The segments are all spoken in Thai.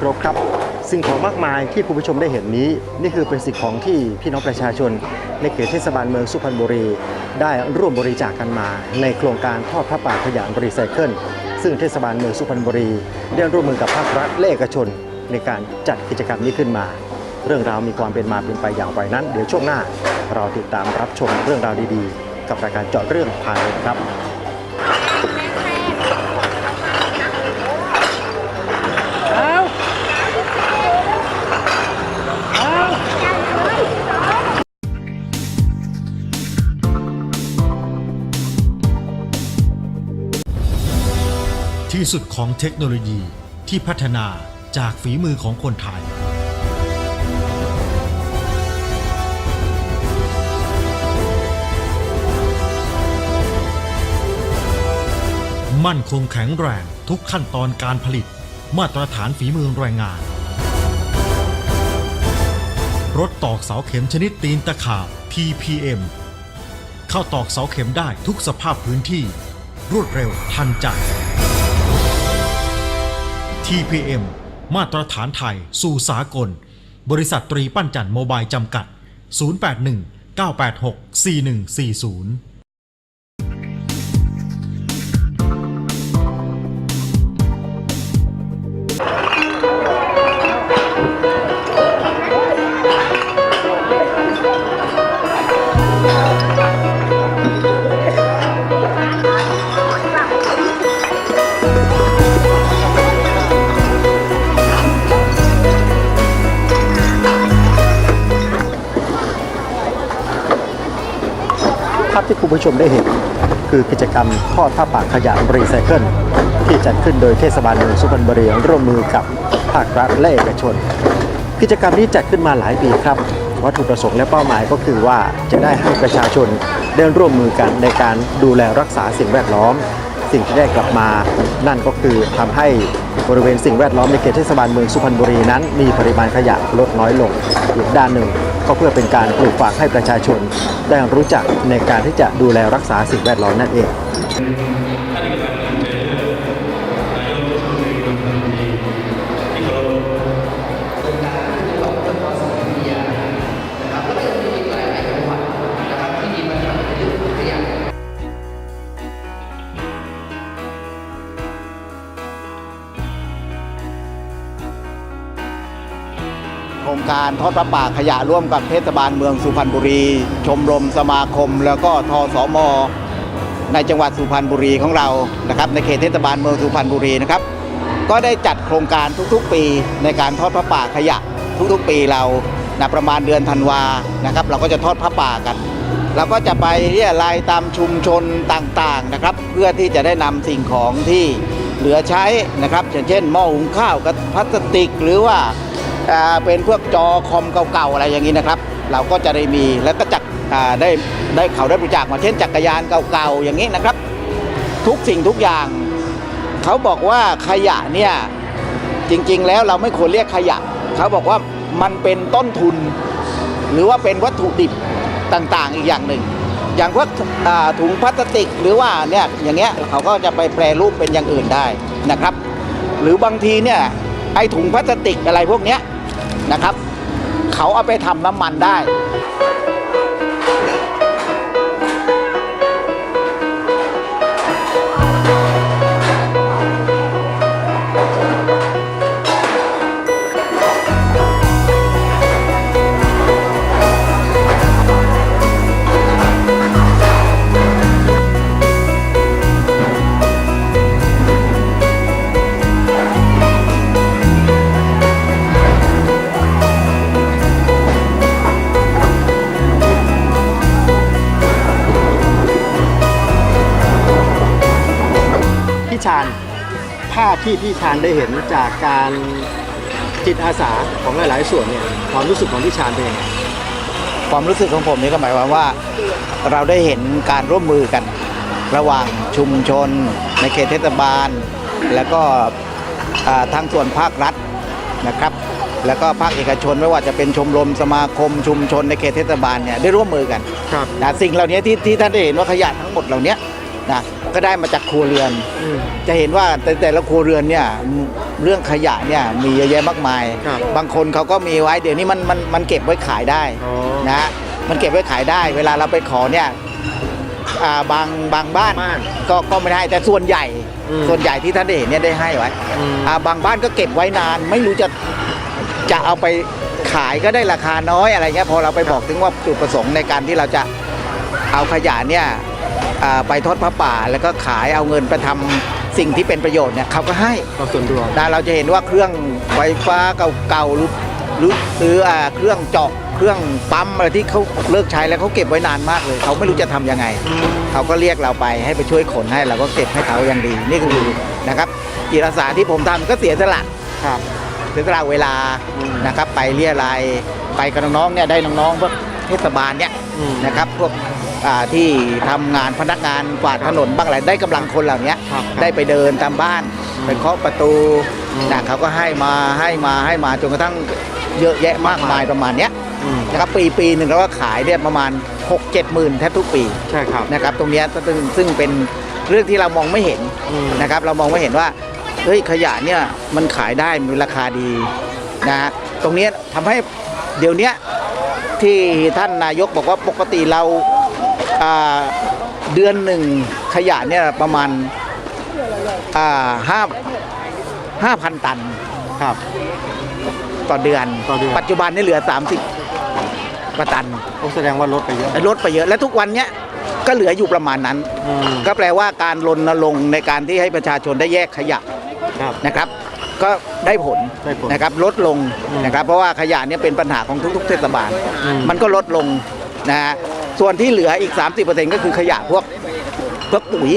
ครับคุณผู้ชมที่เครพครับ สิ่งของมากมายที่คุณผู้ชมได้เห็นนี้ นี่คือเป็นสิ่งของที่พี่น้องประชาชน ในเขตเทศบาลเมืองสุพรรณบุรี ได้ร่วมบริจาคกันมา ในโครงการทอดพระป่าขยะรีไซเคิลซึ่งเทศบาลเมืองสุพรรณบุรี ได้ร่วมมือกับภาครัฐและเอกชน ในการจัดกิจกรรมนี้ขึ้นมา เรื่องราวมีความเป็นมาเป็นไปอย่างไรนั้น เดี๋ยวช่วงหน้า เราติดตามรับชมเรื่องราวดีๆ กับรายการเจาะเรื่องผ่านเลยครับ ที่สุดของเทคโนโลยีที่พัฒนาจากฝีมือของคนไทย มั่นคงแข็งแรงทุกขั้นตอนการผลิต มาตรฐานฝีมือแรงงาน รถตอกเสาเข็มชนิดตีนตะขาบ TPM เข้าตอกเสาเข็มได้ทุกสภาพพื้นที่ รวดเร็วทันใจ TPM มาตรฐานไทย สู่สากล บริษัทตรีปั้นจันทร์โมบายจำกัด 081 986 4140 ที่คุณผู้ชมได้เห็น คือกิจกรรมทอดผ้าป่าขยะรีไซเคิลที่จัดขึ้นโดยเทศบาลเมืองสุพรรณบุรีร่วมมือกับภาครัฐและเอกชน กิจกรรมนี้จัดขึ้นมาหลายปีครับวัตถุประสงค์และเป้าหมายก็คือว่าจะได้ให้ประชาชนได้ร่วมมือกันในการดูแลรักษาสิ่งแวดล้อม สิ่งที่ได้กลับมา นั่นก็คือทำให้บริเวณสิ่งแวดล้อมในเขตเทศบาลเมืองสุพรรณบุรีนั้น มีปริมาณขยะลดน้อยลงอีกด้านหนึ่ง ก็เพื่อเป็นการปลูกฝังให้ประชาชนได้รู้จักในการที่จะดูแลรักษาสิ่งแวดล้อมนั่นเองารทอดพระป่าขยะร่วมกับเทศบาลเมืองสุพรรณบุรี ชมรมสมาคม แล้วก็ทสมในจังหวัดสุพรรณบุรีของเรานะครับในเขตเทศบาลเมืองสุพรรณบุรีนะครับก็ได้จัดโครงการทุกๆ ปีในการทอดพระป่าขยะทุกๆ ปีเรานะประมาณเดือนธันวานะครับ เราก็จะทอดพระป่ากัน เราก็จะไปเรียรายตามชุมชนต่างๆนะครับ เพื่อที่จะได้นำสิ่งของที่เหลือใช้นะครับอย่างเช่นหม้อหุงข้าวกับพลาสติกหรือว่า เป็นพวกจอคอมเก่าๆอะไรอย่างนี้นะครับ เราก็จะได้มีแล้วก็จักได้ได้เขาได้บริจาคมาเช่นจักรยานเก่าๆอย่างนี้นะครับ ทุกสิ่งทุกอย่าง เขาบอกว่าขยะเนี่ยจริงๆ แล้วเราไม่ควรเรียกขยะ เขาบอกว่ามันเป็นต้นทุน หรือว่าเป็นวัตถุดิบต่างๆ อีกอย่างหนึ่ง อย่างพวกถุงพลาสติกหรือว่าเนี่ยอย่างเงี้ยเขาก็จะไปแปรรูปเป็นอย่างอื่นได้นะครับ หรือบางทีเนี่ยไอถุงพลาสติกอะไรพวกเนี้ย นะครับ เขาเอาไปทำน้ำมันได้ ชาญ ภาพที่พี่ชาญได้เห็นจากการจิตอาสาของหลาย ๆ ส่วนเนี่ยความรู้สึกของพี่ชาญเป็นยังไงความรู้สึกของผมนี่ก็หมายความว่าเราได้เห็นการร่วมมือกัน ระหว่างชุมชน ในเขตเทศบาล แล้วก็อ่าทางส่วนภาครัฐนะครับ แล้วก็ภาคเอกชนไม่ว่าจะเป็นชมรมสมาคมชุมชนในเขตเทศบาลเนี่ยได้ร่วมมือกันครับนะสิ่งเหล่านี้ที่ที่ท่านได้เห็นว่าขยะทั้งหมดเหล่านี้นะ ก็ได้มาจากครัวเรือนอืมจะเห็นว่าแต่แต่ละครัวเรือนเนี่ยเรื่องขยะเนี่ยมีเยอะแยะมากมาย ครับบางคนเขาก็มีไว้เดี๋ยวนี้มันมันมันเก็บไว้ขายได้อ๋อนะฮะมันเก็บไว้ขายได้ เวลาเราไปขอเนี่ยอ่าบางบางบ้านบ้านก็ก็ไม่ได้แต่ส่วนใหญ่ อืมส่วนใหญ่ที่ท่านได้เห็นเนี่ยได้ให้ไว้อืม อ่าบางบ้านก็เก็บไว้นาน ไม่รู้จะจะเอาไปขายก็ได้ราคาน้อยอะไรเงี้ยพอเราไปบอกถึงว่าจุดประสงค์ในการที่เราจะ เอาขยะเนี่ยอ่า ไปทอดพระป่า แล้วก็ขายเอาเงินไปทำสิ่งที่เป็นประโยชน์เนี่ยเขาก็ให้ต่อส่วนรวมนะเราจะเห็นว่าเครื่องไฟฟ้าเก่าๆหรือหรือหรืออ่าเครื่องเจาะเครื่องปั๊มอะไรที่เขาเลิกใช้แล้วเขาเก็บไว้นานมากเลยเขาไม่รู้จะทำยังไงเขาก็เรียกเราไปให้ไปช่วยขนให้เราก็เก็บให้เขาอย่างดี นี่คือนะครับจิตอาสาที่ผมทำก็เสียสละครับเสียสละเวลาอืมนะครับไปเรียรายไปกับน้องๆเนี่ยได้น้องๆพวกเทศบาลเนี่ยอืมนะครับพวกอ่า ที่ทำงานพนักงานกวาดถนนบ้างอะไรได้กำลังคนเหล่านี้ครับได้ไปเดินตามบ้านอืมไปเคาะประตูอืมนะเขาก็ให้มาให้มาให้มาจนกระทั่งเยอะแยะมากมายประมาณเนี้ยอืม นะครับปีปีหนึ่งเราก็ขายเนี่ยประมาณ 6 7หมื่นแทบทุกปี ใช่ครับ นะครับตรงเนี้ยซึ่งซึ่งเป็นเรื่องที่เรามองไม่เห็นอืมนะครับเรามองไม่เห็นว่าเฮ้ยขยะเนี่ยมันขายได้มีราคาดีนะฮะตรงเนี้ยทำให้เดี๋ยวเนี้ยที่ท่านนายกบอกว่าปกติเราอ่า เดือนหนึ่งขยะเนี่ยประมาณอ่าห้าห้าพันตันครับ ต่อเดือน ต่อเดือน ปัจจุบันนี่เหลือ 30กว่าตันโอ้แสดงว่าลดไปเยอะลดไปเยอะและทุกวันเนี้ยก็เหลืออยู่ประมาณนั้น อืมก็แปลว่าการรณรงค์ในการที่ให้ประชาชนได้แยกขยะครับ นะครับ ก็ได้ผลได้ผลนะครับลดลงอืมนะครับ เพราะว่าขยะเนี่ยเป็นปัญหาของทุกๆเทศบาล อืม มันก็ลดลงนะฮะ ส่วนที่เหลืออีก 30%ก็คือขยะพวกพวกปุ๋ย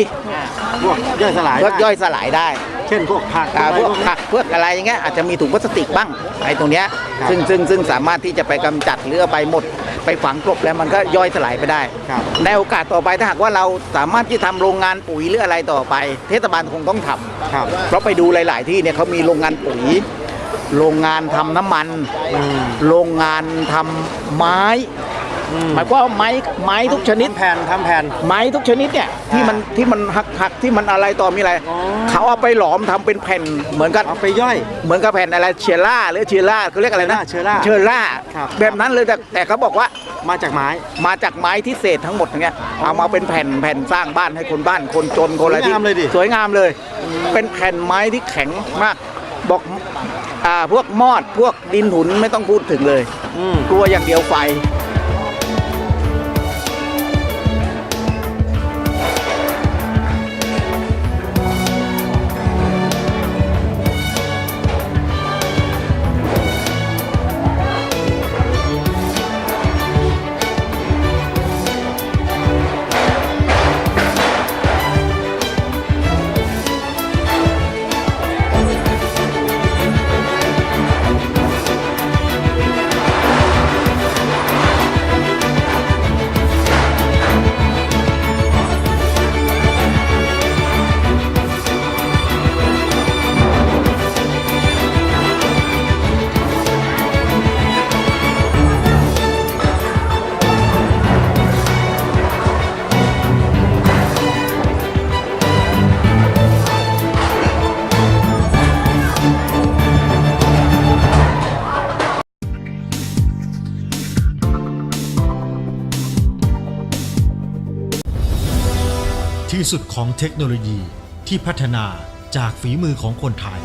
พวกย่อยสลายพวกได้ย่อยสลายได้ เช่นพวกผักอ่าอะไรพวกนี้ผักพวกอะไรอย่างเงี้ยอาจจะมีถุงพลาสติกบ้างไอ้ตรงเนี้ยครับซึ่งซึ่งซึ่งสามารถที่จะไปกำจัดหรือเอาไปหมด ไปฝังกลบแล้วมันก็ย่อยสลายไปได้ ครับ ในโอกาสต่อไปถ้าหากว่าเราสามารถที่ทำโรงงานปุ๋ยหรืออะไรต่อไป เทศบาลคงต้องทำ ครับ เพราะไปดูหลาย ๆ ที่เนี่ยเขามีโรงงานปุ๋ย โรงงานทำน้ำมัน อืม โรงงานทำไม้อืม หมายความว่าไม้ไม้ทุกชนิด ทำแผ่นทำแผ่น ไม้ทุกชนิดเนี่ยที่มันที่มันหักหักที่มันอะไรต่อมีอะไร อ๋อ เขาเอาไปหลอมทำเป็นแผ่นเหมือนกับเอาไปย่อย เหมือนกับแผ่นอะไรเชล่าหรือเชล่าเขาเรียกอะไรนะเชล่าเชล่าครับ แบบนั้นเลยแต่แต่เขาบอกว่ามาจากไม้มาจากไม้ที่เศษทั้งหมดอย่างเงี้ยเอามาเป็นแผ่นแผ่นสร้างบ้านให้คนบ้านคนจนคนอะไรที่สวยงามเลยดิ สวยงามเลย เป็นแผ่นไม้ที่แข็งมากบอกอ่าพวกมอดพวกดินหุนไม่ต้องพูดถึงเลย อืมกลัวอย่างเดียวไฟ สุดของเทคโนโลยีที่พัฒนาจากฝีมือของคนไทย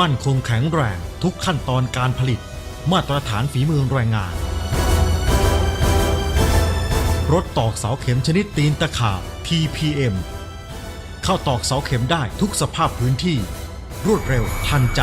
มั่นคงแข็งแรงทุกขั้นตอนการผลิต มาตรฐานฝีมือแรงงาน รถตอกเสาเข็มชนิดตีนตะขาบ TPM เข้าตอกเสาเข็มได้ทุกสภาพพื้นที่ รวดเร็วทันใจ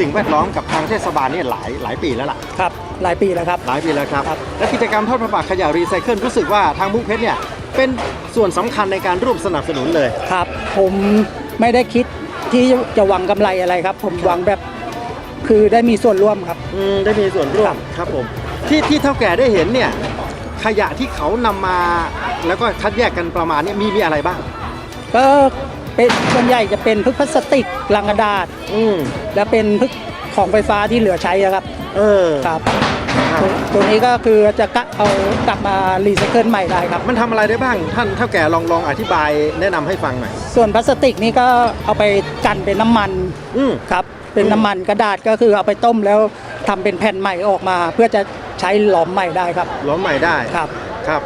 สิ่งแวดล้อมกับทางเทศบาลเนี่ยหลายหลายปีแล้วล่ะ ครับหลายปีแล้วครับ หลายปีแล้วครับ ครับ และกิจกรรมทอดประปาขยะรีไซเคิลรู้สึกว่าทางมุกเพชรเนี่ยเป็นส่วนสำคัญในการร่วมสนับสนุนเลย ครับ ผมไม่ได้คิดที่จะหวังกำไรอะไรครับ ผมหวังแบบคือได้มีส่วนร่วมครับ อืมได้มีส่วนร่วครัมบ ครับผมที่ที่เท่าแก่ได้เห็นเนี่ยขยะที่เขานำมาแล้วก็คัดแยกกันประมาณเนี้มีมีอะไรบ้าง ก็ เป็นส่วนใหญ่จะเป็นพึกพลาสติกลังกระดาษ อืมและเป็นพึกของไฟฟ้าที่เหลือใช้นะครับเออครับครับตัวตัวนี้ก็คือจะกะเอากลับมารีไซเคิลใหม่ได้ครับ มันทำอะไรได้บ้าง ท่านเท่าแก่ลองลองอธิบายแนะนำให้ฟังหน่อยส่วนพลาสติกนี่ก็เอาไปกันเป็นน้ำมันอืม ครับ เป็นน้ำมันกระดาษก็คือเอาไปต้มแล้วทำเป็นแผ่นใหม่ออกมา เพื่อจะใช้หลอมใหม่ได้ครับ ล้อมใหม่ได้ครับ ครับ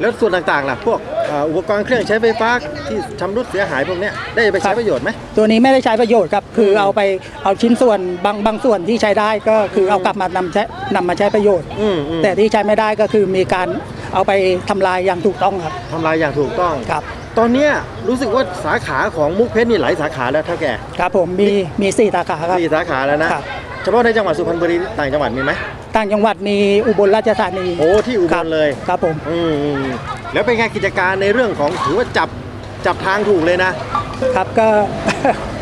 แล้วส่วนต่างๆล่ะ พวกเอ่ออุปกรณ์เครื่องใช้ไฟฟ้าที่ชำรุดเสียหายพวกเนี้ยได้ไปใช้ครับประโยชน์ไหมตัวนี้ไม่ได้ใช้ประโยชน์ครับคือเอาไปเอาชิ้นส่วนบางบางส่วนที่ใช้ได้ก็คือเอากลับมานำใช้นำมาใช้ประโยชน์อืมอืมแต่ที่ใช้ไม่ได้ก็คือมีการเอาไปทำลายอย่างถูกต้องครับทำลายอย่างถูกต้องครับ ตอนเนี้ยรู้สึกว่าสาขาของมุกเพชรนี่หลายสาขาแล้วเท่าแก่ครับผมมีมีสี่สาขาครับสี่สาขาแล้วนะครับเฉพาะในจังหวัดสุพรรณบุรีต่างจังหวัดมีไหมต่างจังหวัดมีอุบลราชธานีโอ้ที่อุบครัลบเลยครับผมอืมอืม แล้วเป็นไงกิจการในเรื่องของถือว่าจับจับทางถูกเลยนะครับก็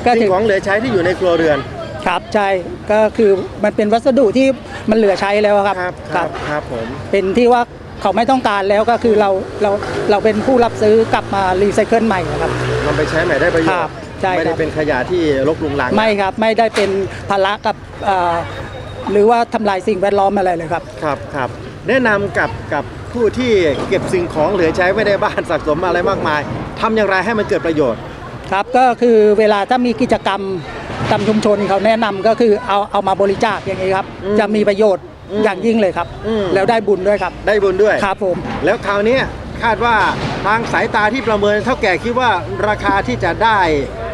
ก็สิ่ถืงอของเหลือใช้ที่อยู่ในครัวเรือน ครับใช่ก็คือมันเป็นวัสดุที่มันเหลือใช้แล้วครับครับครับผมเป็นที่ว่าเขาไม่ต้องการแล้วก็คือเราเราเราเป็นผู้รับซื้อกลับมารีไซเคิลใหม่นะครับ นำไปใช้ใหม่ได้ประโยคชรับน์ใช่ไม่คได้รับเป็นขยะที่รกรุงรังไม่ครับไม่ได้เป็นภาระกับเอ่อหรือว่าทำลายสิ่งแวดล้อมอะไรเลยครับ ครับครับแนะนำกับกับ ผู้ที่เก็บสิ่งของเหลือใช้ไว้ในบ้านสะสมอะไรมากมายทำอย่างไรให้มันเกิดประโยชน์ ครับก็คือเวลาถ้ามีกิจกรรมตามชุมชนเขาแนะนำก็คือเอาเอามาบริจาคอย่างนี้ครับอืมจะมีประโยชน์อืมอย่างยิ่งเลยครับอืมแล้วได้บุญด้วยครับ ได้บุญด้วยครับผมแล้วคราวเนี้ยคาดว่าทางสายตาที่ประเมินเท่าแก่คิดว่าราคาที่จะได้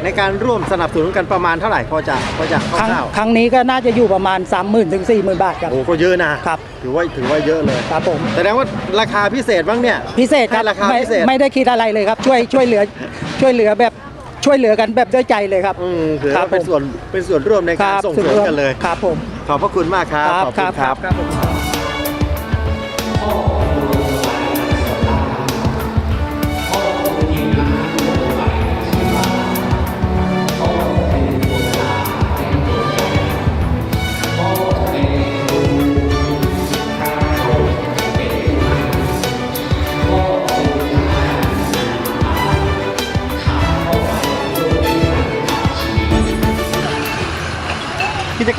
ในการร่วมสนับสนุนกันประมาณเท่าไหร่พอจะพอจะคครั้งร่าวครั้งนี้ก็น่าจะอยู่ประมาณ 3 0,000ถึง40,000 บาทครับๆโอ้ก็เยอะนะครับ ถือว่าถือว่าเยอะเลยครับผมแสดงว่าราคาพิเศษบ้างเนี่ยพิเศษครับให้ราคาไม่พิเศษไม่ได้คิดอะไรเลยครับ ช่วยช่วยเหลือช่วยเหลือแบบช่วยเหลือกันแบบด้วยใจเลยครับ อืมถือครัว่าบเป็นผมส่วนเป็นส่วนร่วมในการส่งเสริมกันเลย ครับผม ขอบพระคุณมากครับ ขอบคุณครับ ครับผม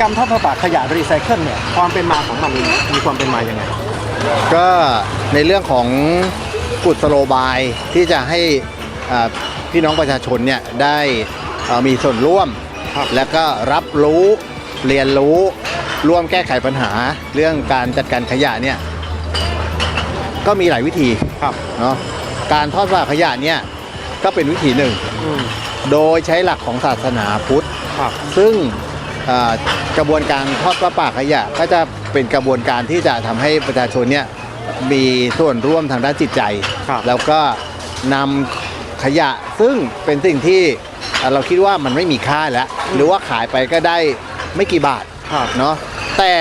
จกรรมทอดผ้าป่าขยะรีไซเคิลเนี่ยความเป็นมาของมันมีความเป็นมายังไง ก็ในเรื่องของกุศโลบายที่จะให้อ่าพี่น้องประชาชนเนี่ยได้เอ่อมีส่วนร่วม ครับและก็รับรู้เรียนรู้ร่วมแก้ไขปัญหา เรื่องการจัดการขยะเนี่ยก็มีหลายวิธีครับ เนาะการทอดผ้าขยะเนี่ยก็เป็นวิธีหนึ่ง อืมโดยใช้หลักของศาสนาพุทธ ครับซึ่งเอ่อ กระบวนการทอดประปาขยะ ก็จะเป็นกระบวนการที่จะทำให้ประชาชนเนี่ยมีส่วนร่วมทางด้านจิตใจครับแล้วก็นำขยะซึ่งเป็นสิ่งที่เอ่อเราคิดว่ามันไม่มีค่าแล้ว หรือว่าขายไปก็ได้ไม่กี่บาทครับเนาะแต่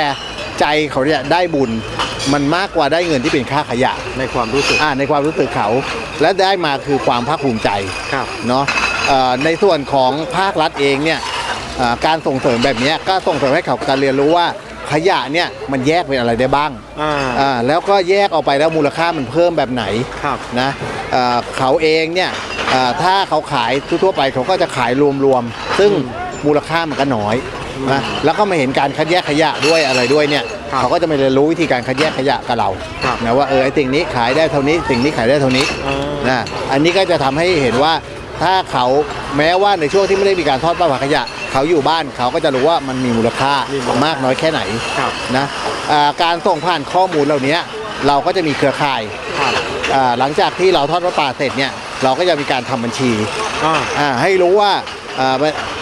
ใจเขาเนี่ยได้บุญมันมากกว่าได้เงินที่เป็นค่าขยะในความรู้สึกอ่าในความรู้สึกเขา และได้มาคือความภาคภูมิใจครับเนาะเอ่อในส่วนของภาครัฐเองเนี่ยเอ่อ การส่งเสริมแบบเนี้ยก็ส่งเสริมให้เขาการเรียนรู้ว่าขยะเนี่ยมันแยกเป็นอะไรได้บ้างอ่าอ่าแล้วก็แยกออกไปแล้วมูลค่ามันเพิ่มแบบไหนครับนะเอ่อเขาเองเนี่ยเอ่อถ้าเขาขายทั่วๆไปเขาก็จะขายรวมๆ ซึ่งมูลค่ามันก็น้อยนะแล้วก็มาเห็นการคัดแยกขยะด้วยอะไรด้วยเนี่ยครับเขาก็จะมาเรียนรู้วิธีการคัดแยกขยะกับเราครับนะว่าเออไอ้สิ่งนี้ขายได้เท่านี้สิ่งนี้ขายได้เท่านี้อ่านะอันนี้ก็จะทำให้เห็นว่า ถ้าเขาแม้ว่าในช่วงที่ไม่ได้มีการทอดปลาผักขยะ เขาอยู่บ้านเขาก็จะรู้ว่ามันมีมูลค่ามีมูลค่ามมากน้อยแค่ไหนครับ นะอ่าการส่งผ่านข้อมูลเหล่านี้เราก็จะมีเครือข่ายครับอ่าหลังจากที่เราทอดพระป่าเสร็จเนี่ยเราก็จะมีการทำบัญชีอ่าอ่าให้รู้ว่าอ่า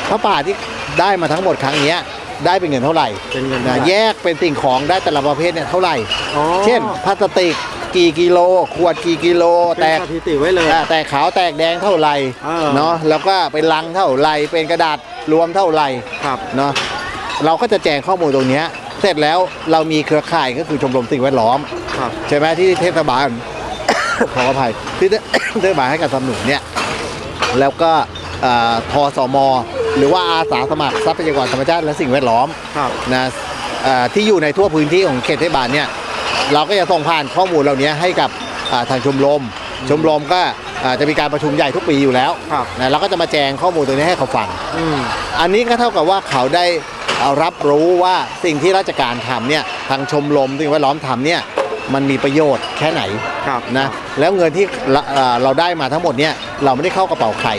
พระป่าที่ได้มาทั้งหมดครั้งเนี้ยได้เป็นเงินเท่าไหร่เป็นเงินนะเท่าไหร่แยกเป็นสิ่งของได้แต่ละประเภทเนี่ยเท่าไหร่ อ๋อ เช่นพลาสติก กี่กิโล ขวดกี่กิโล แตแตกกสถิติไว้เลย อ่าแตกขาวแตกแดงเท่าไหร่อ่าเนาะแล้วก็เป็นลังเท่าไหร่เป็นกระดาษรวมเท่าไหร่ครับ เนาะเราก็จะแจ้งข้อมูลตรงเนี้ยเสร็จแล้วเรามีเครือข่ายก็คือชมรมสิ่งแวดล้อม ครับ ใช่ไหมที่เทศบาล ขออภัยที่เทศบาลให้การสนับสนุนเนี่ยแล้วก็เอ่อทสม หรือว่าอาสาสมัครทรัพยากรธรรมชาติและสิ่งแวดล้อมครับ นะเอ่อที่อยู่ในทั่วพื้นที่ของเขตเทศบาลเนี่ย เราก็จะส่งผ่านข้อมูลเหล่านี้ให้กับอ่าทางชมรม ชมรมก็อ่าจะมีการประชุมใหญ่ทุกปีอยู่แล้วครับนะเราก็จะมาแจงข้อมูลตรงนี้ให้เขาฟังอืมอันนี้ก็เท่ากับว่าเขาได้เอารับรู้ว่าสิ่งที่ราชการทำเนี่ยทางชมรมสิ่งแวดล้อมทำเนี่ยมันมีประโยชน์แค่ไหนครับนะแล้วเงินที่เราเอ่อเราได้มาทั้งหมดเนี่ยเราไม่ได้เข้ากระเป๋าใคร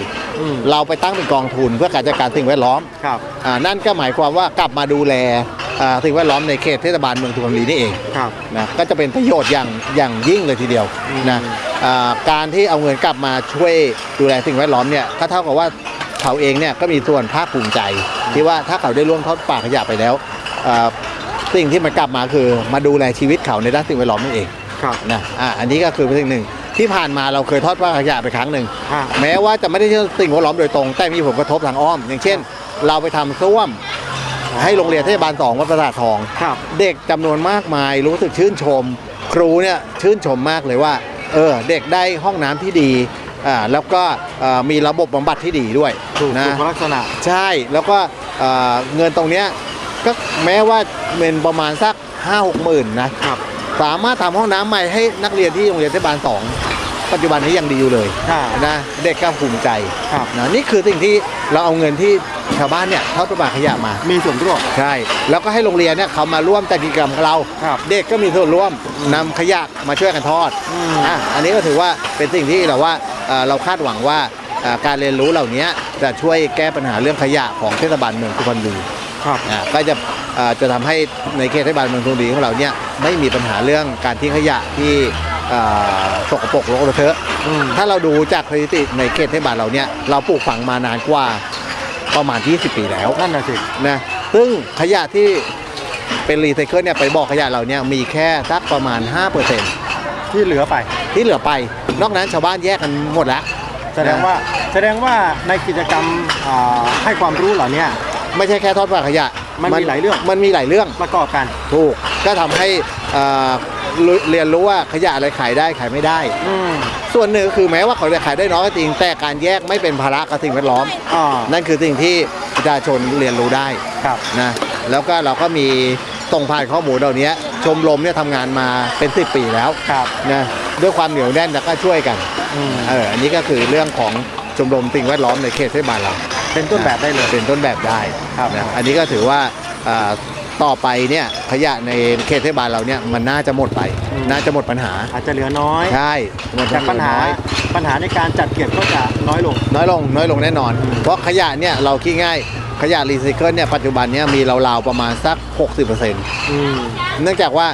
อืมเราไปตั้งเป็นกองทุนเพื่อการจัดการสิ่งแวดล้อมครับอ่านั่นก็หมายความว่ากลับมาดูแลอ่า สิ่งแวดล้อมในเขตเทศบาลเมืองสุพรรณบุรีนี่เองครับ นะก็จะเป็นประโยชน์อย่างอย่างยิ่งเลยทีเดียวอืมนะอ่าการที่เอาเงินกลับมาช่วยดูแลสิ่งแวดล้อมเนี่ยก็เท่ากับว่าเขาเองเนี่ยก็มีส่วนภาคภูมิใจ ที่ว่าถ้าเขาได้ร่วมทอดป่าขยะไปแล้วอ่าสิ่งที่มันกลับมาคือมาดูแลชีวิตเขาในด้านสิ่งแวดล้อมนั่นเอง ครับ นะ อ่า อันนี้ก็คือเป็นสิ่งหนึ่งที่ผ่านมาเราเคยทอดป่าขยะไปครั้งหนึ่งฮะแม้ว่าจะไม่ได้ช่วยสิ่งแวดล้อมโดยตรง แต่มีผลกระทบทางอ้อม อย่างเช่น เราไปทำส้วม ให้โรงเรียนเทศบาลสองวัดประสาททองครับเด็กจำนวนมากมายรู้สึกชื่นชม ครูเนี่ยชื่นชมมากเลยว่าเออเด็กได้ห้องน้ำที่ดีอ่าแล้วก็เอ่อมีระบบบำบัดที่ดีด้วยถูกนะถูกลักษณะ ใช่แล้วก็เอ่อเงินตรงเนี้ยก็แม้ว่าเป็นประมาณสักห้าหกหมื่นนะครับ สามารถทำห้องน้ำใหม่ให้นักเรียนที่โรงเรียนเทศบาลสองปัจจุบันนี้ยังดีอยู่เลยค่ะนะเด็กก็ภูมิใจครับ นะนี่คือสิ่งที่เราเอาเงินที่ ชาวบ้านเนี่ยทอดประบาขยะมา มีส่วนร่วม ใช่ แล้วก็ให้โรงเรียนเนี่ยเขามาร่วมจัดกิจกรรมของเรา ครับเด็กก็มีส่วนร่วมนำขยะมาช่วยกันทอดอืม อะอันนี้ก็ถือว่าเป็นสิ่งที่เราว่าเอ่อเราคาดหวังว่าเอ่อการเรียนรู้เหล่านี้จะช่วยแก้ปัญหาเรื่องขยะของเทศบาลเมืองสุพรรณบุรีครับ อะก็จะเอ่อจะทำให้ในเขตเทศบาลเมืองสุพรรณบุรีของเราเนี่ยไม่มีปัญหาเรื่องการทิ้งขยะที่เอ่อสกปรกรกระเทอะ อืม ถ้าเราดูจากสถิติในเขตเทศบาลเราเนี่ยเราปลูกฝังมานานกว่า ประมาณ 20 ปีแล้วนั่นน่ะสินะซึ่งขยะที่เป็นรีไซเคิลเนี่ยไปบอกขยะเราเนี่ยมีแค่สักประมาณ 5%ที่เหลือไป ที่เหลือไป นอกนั้นชาวบ้านแยกกันหมดแล้ว แสดงว่าแสดงว่าในกิจกรรมอ่าให้ความรู้เหล่านี้ไม่ใช่แค่ทอดปลาขยะมันมีหลายเรื่อง มันมีหลายเรื่องประกอบกัน ถูกก็ทำให้เอ่อ รู้เรียนรู้ว่าขยะอะไรขายได้ขายไม่ได้ อืมส่วนหนึ่งก็คือแม้ว่าเขาจะขายได้น้อยก็จริง แต่การแยกไม่เป็นภาระกับสิ่งแวดล้อม อ่านั่นคือสิ่งที่ประชาชนเรียนรู้ได้ครับ นะแล้วก็เราก็มีส่งผ่านข้อมูลเหล่านี้ชมรมเนี่ยทำงานมาเป็น 10 ปีแล้วครับ นะด้วยความเหนียวแน่นแล้วก็ช่วยกันอืม เอออันนี้ก็คือเรื่องของชมรมสิ่งแวดล้อมในเขตเทศบาลเรา เป็นต้นแบบได้เลย เป็นต้นแบบได้ครับ นะอันนี้ก็ถือว่าอ่า ต่อไปเนี่ยขยะในเขตเทศบาลเราเนี่ยมันน่าจะหมดไปน่าจะหมดปัญหาอาจจะเหลือน้อยใช่มันจากปัญหาน้อยปัญหาในการจัดเก็บก็จะน้อยลง น้อยลงน้อยลงแน่นอน เพราะขยะเนี่ยเราคิดง่ายขยะรีไซเคิลเนี่ยปัจจุบันเนี่ยมีราวๆประมาณสัก 60%อืมเนื่องจากว่า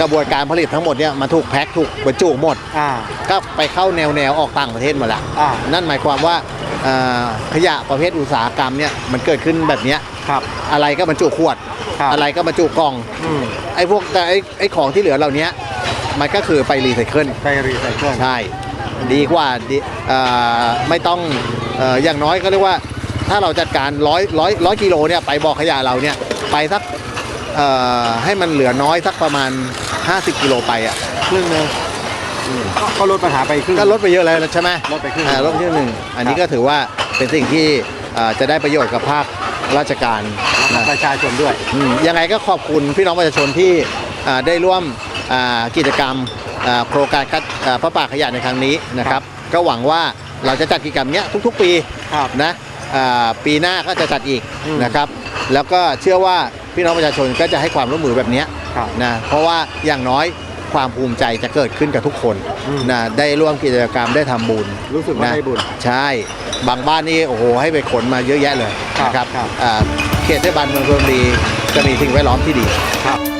กระบวนการผลิตทั้งหมดเนี่ยมันถูกแพ็คถูกบรรจุหมด อ่าก็ไปเข้าแนวแนวๆออกต่างประเทศหมดละ อ่านั่นหมายความว่าเอ่อขยะประเภทอุตสาหกรรมเนี่ยมันเกิดขึ้นแบบเนี้ยครับอะไรก็บรรจุขวด ครับอะไรก็บรรจุกล่องอืม ไอ้พวกแต่ไอ้ไอ้ของที่เหลือเหล่านี้มันก็คือไปรีไซเคิล ไปรีไซเคิล ใช่ ดีกว่าดีเอ่อไม่ต้องเอ่ออย่างน้อยก็เรียกว่า ถ้าเราจัดการร้อยร้อยร้อยกิโลเนี่ยไปบอกขยะเราเนี่ยไปสักเอ่อให้มันเหลือน้อยสักประมาณ 50 กิโลไปอะครึ่งหนึงก็ก็ลดปัญหาไปครึ่ง ก็ลดไปเยอะเลยใช่ไหมลดไปครึ่งอ่าลดไปครึ่งหนึ่งอันนี้ก็ถือว่าเป็นสิ่งที่เอ่อจะได้ประโยชน์กับภาคราชการ และนะประชาชนด้วย อืมยังไงก็ขอบคุณพี่น้องประชาชนที่อ่าได้ร่วมอ่ากิจกรรมอ่าโครงการคัดอ่าพระป่าขยะในครั้งนี้นะครับ ก็หวังว่าเราจะจัดกิจกรรมเนี้ยทุก ๆ ปีครับ นะอ่าปีหน้าก็จะจัดอีกอืม นะครับ แล้วก็เชื่อว่าพี่น้องประชาชนก็จะให้ความร่วมมือแบบเนี้ย ครับ นะเพราะว่าอย่างน้อยความภูมิใจจะเกิดขึ้นกับทุกคนอืม นะได้ร่วมกิจกรรมได้ทำบุญรู้สึกว่านะได้บุญ ใช่ บางบ้านนี่โอ้โหให้ไปขนมาเยอะแยะเลยครับนะครับครับ อ่า เขตเทศบาลเมืองชลบุรีจะมีสิ่งแวดล้อมที่ดีครับ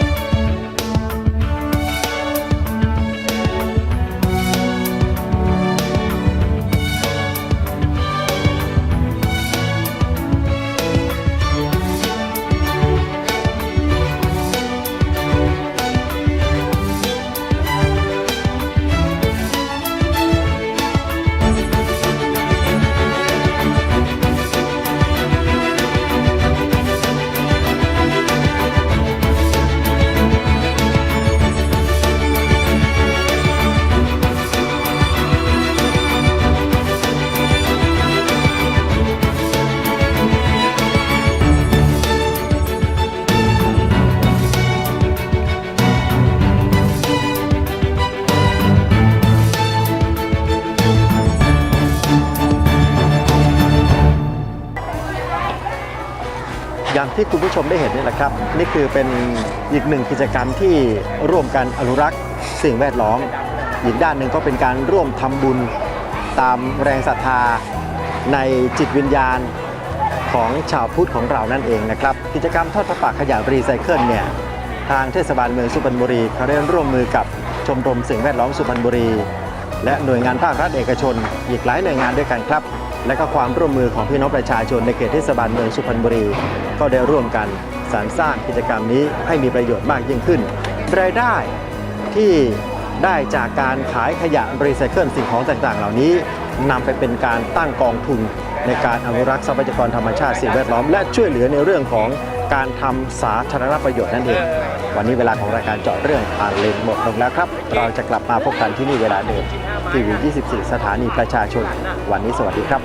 อย่างที่คุณผู้ชมได้เห็นนี่แหละครับ นี่คือเป็นอีกหนึ่งกิจกรรมที่ร่วมกันอนุรักษ์สิ่งแวดล้อม อีกด้านหนึ่งก็เป็นการร่วมทำบุญตามแรงศรัทธาในจิตวิญญาณของชาวพุทธของเรานั่นเองนะครับ กิจกรรมทอดพระป่าขยะรีไซเคิลเนี่ยทางเทศบาลเมืองสุพรรณบุรีเขาได้ร่วมมือกับชมรมสิ่งแวดล้อมสุพรรณบุรี และหน่วยงานภาครัฐเอกชน อีกหลายหน่วยงานด้วยกันครับ และก็ความร่วมมือของพี่น้องประชาชนในเขตเทศบาลเมืองสุพรรณบุรี ก็ได้ร่วมกันสรรสร้างกิจกรรมนี้ให้มีประโยชน์มากยิ่งขึ้น รายได้ที่ได้จากการขายขยะรีไซเคิลสิ่งของต่างๆ เหล่านี้นำไปเป็นการตั้งกองทุนในการอนุรักษ์ทรัพยากรธรรมชาติสิ่งแวดล้อม และช่วยเหลือในเรื่องของการทำสาธารณประโยชน์นั่นเอง วันนี้เวลาของรายการเจาะเรื่องผ่านเลนหมดลงแล้วครับ เราจะกลับมาพบกันที่นี่เวลาเดิม ทีวี 24 สถานีประชาชน วันนี้สวัสดีครับ